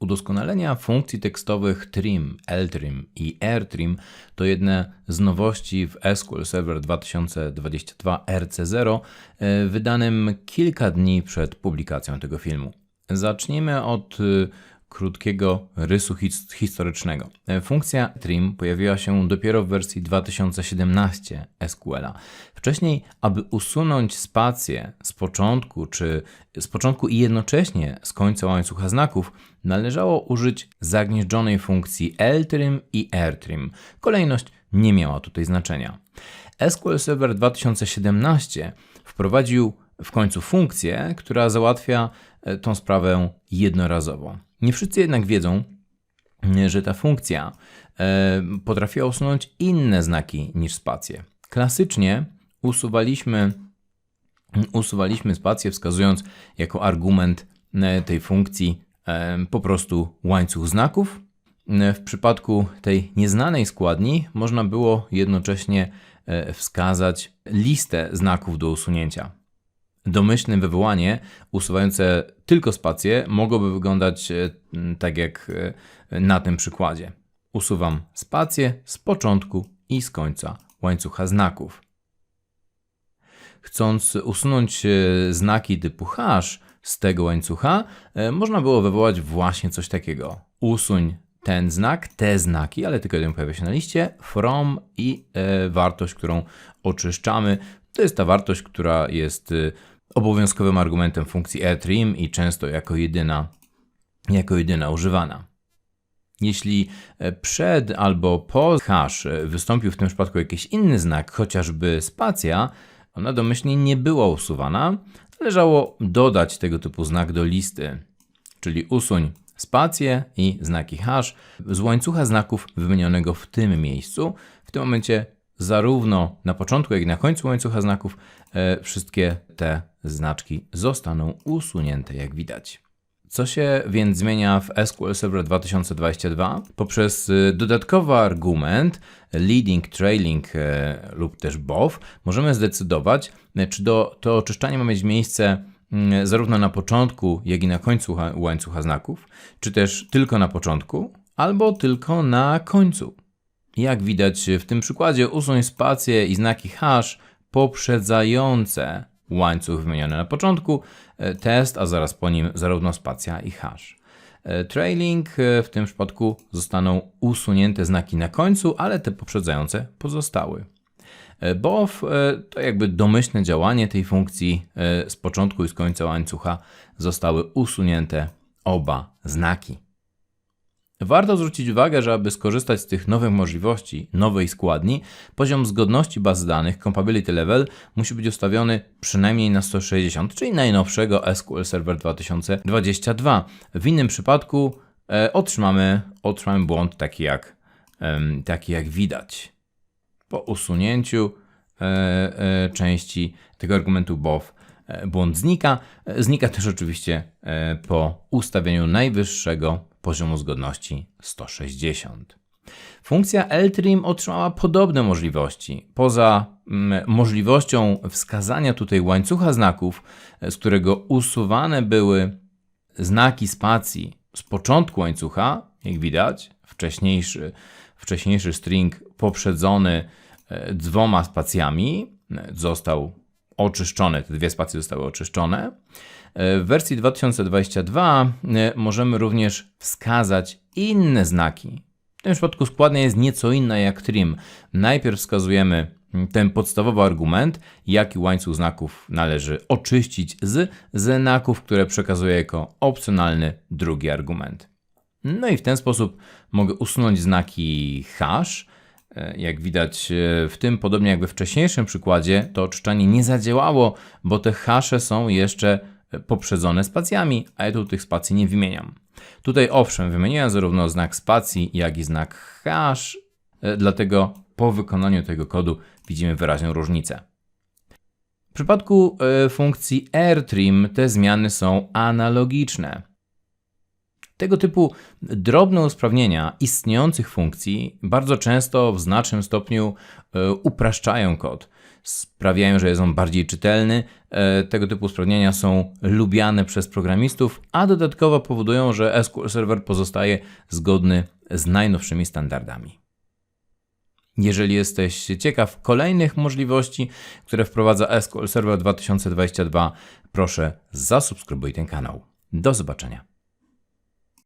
Udoskonalenia funkcji tekstowych trim, ltrim i rtrim to jedne z nowości w SQL Server 2022 RC0 e, wydanym kilka dni przed publikacją tego filmu. Zacznijmy od y, krótkiego rysu his- historycznego. E, Funkcja trim pojawiła się dopiero w wersji 2017 SQL-a. Wcześniej, aby usunąć spację z początku, czy z początku i jednocześnie z końca łańcucha znaków, należało użyć zagnieżdżonej funkcji ltrim i rtrim. Kolejność nie miała tutaj znaczenia. SQL Server 2017 wprowadził w końcu funkcję, która załatwia e, tą sprawę jednorazowo. Nie wszyscy jednak wiedzą, e, że ta funkcja e, potrafiła usunąć inne znaki niż spacje. Klasycznie usuwaliśmy, usuwaliśmy spację, wskazując jako argument e, tej funkcji po prostu łańcuch znaków. W przypadku tej nieznanej składni można było jednocześnie wskazać listę znaków do usunięcia. Domyślne wywołanie usuwające tylko spację mogłoby wyglądać e, tak jak e, na tym przykładzie. Usuwam spację z początku i z końca łańcucha znaków. Chcąc usunąć e, znaki typu hash z tego łańcucha, można było wywołać właśnie coś takiego. Usuń ten znak, te znaki, ale tylko jeden pojawia się na liście, from i wartość, którą oczyszczamy. To jest ta wartość, która jest obowiązkowym argumentem funkcji rtrim i często jako jedyna, jako jedyna używana. Jeśli e, przed albo po hash e, wystąpił w tym przypadku jakiś inny znak, chociażby spacja, ona domyślnie nie była usuwana, należało dodać tego typu znak do listy, czyli usuń spację i znaki hash z łańcucha znaków wymienionego w tym miejscu. W tym momencie zarówno na początku, jak i na końcu łańcucha znaków e, wszystkie te znaczki zostaną usunięte, jak widać. Co się więc zmienia w SQL Server 2022? Poprzez y, dodatkowy argument leading, trailing e, lub też bow możemy zdecydować, e, czy do, to oczyszczanie ma mieć miejsce mm, zarówno na początku, jak i na końcu ła- łańcucha znaków, czy też tylko na początku, albo tylko na końcu. Jak widać w tym przykładzie, usuń spację i znaki hash poprzedzające łańcuch wymieniony na początku, e, test, a zaraz po nim zarówno spacja i hash. E, Trailing e, w tym przypadku zostaną usunięte znaki na końcu, ale te poprzedzające pozostały. BOW to jakby domyślne działanie tej funkcji z początku i z końca łańcucha zostały usunięte oba znaki. Warto zwrócić uwagę, że aby skorzystać z tych nowych możliwości, nowej składni, poziom zgodności baz danych Compatibility Level musi być ustawiony przynajmniej na 160, czyli najnowszego SQL Server 2022. W innym przypadku e, otrzymamy, otrzymamy błąd taki jak, em, taki jak widać. Po usunięciu e, e, części tego argumentu BOW e, błąd znika. E, Znika też oczywiście e, po ustawieniu najwyższego poziomu zgodności 160. Funkcja ltrim otrzymała podobne możliwości. Poza mm, możliwością wskazania tutaj łańcucha znaków, e, z którego usuwane były znaki spacji z początku łańcucha, jak widać, wcześniejszy, wcześniejszy string poprzedzony e, dwoma spacjami e, został oczyszczony, te dwie spacje zostały oczyszczone. E, W wersji 2022 e, możemy również wskazać inne znaki. W tym przypadku składnia jest nieco inna jak trim. Najpierw wskazujemy mm, ten podstawowy argument, jaki łańcuch znaków należy oczyścić z znaków, które przekazuje jako opcjonalny drugi argument. No i w ten sposób mogę usunąć znaki hash. E, Jak widać e, w tym, podobnie jak we wcześniejszym przykładzie, to oczyszczanie nie zadziałało, bo te hasze są jeszcze e, poprzedzone spacjami, a ja tu tych spacji nie wymieniam. Tutaj owszem, wymieniłem zarówno znak spacji, jak i znak hash, dlatego po wykonaniu tego kodu widzimy wyraźną różnicę. W przypadku funkcji rtrim te zmiany są analogiczne. Tego typu drobne usprawnienia istniejących funkcji bardzo często w znacznym stopniu e, upraszczają kod. Sprawiają, że jest on bardziej czytelny. E, tego typu usprawnienia są lubiane przez programistów, a dodatkowo powodują, że SQL Server pozostaje zgodny z najnowszymi standardami. Jeżeli jesteś ciekaw kolejnych możliwości, które wprowadza SQL Server 2022, proszę zasubskrybuj ten kanał. Do zobaczenia.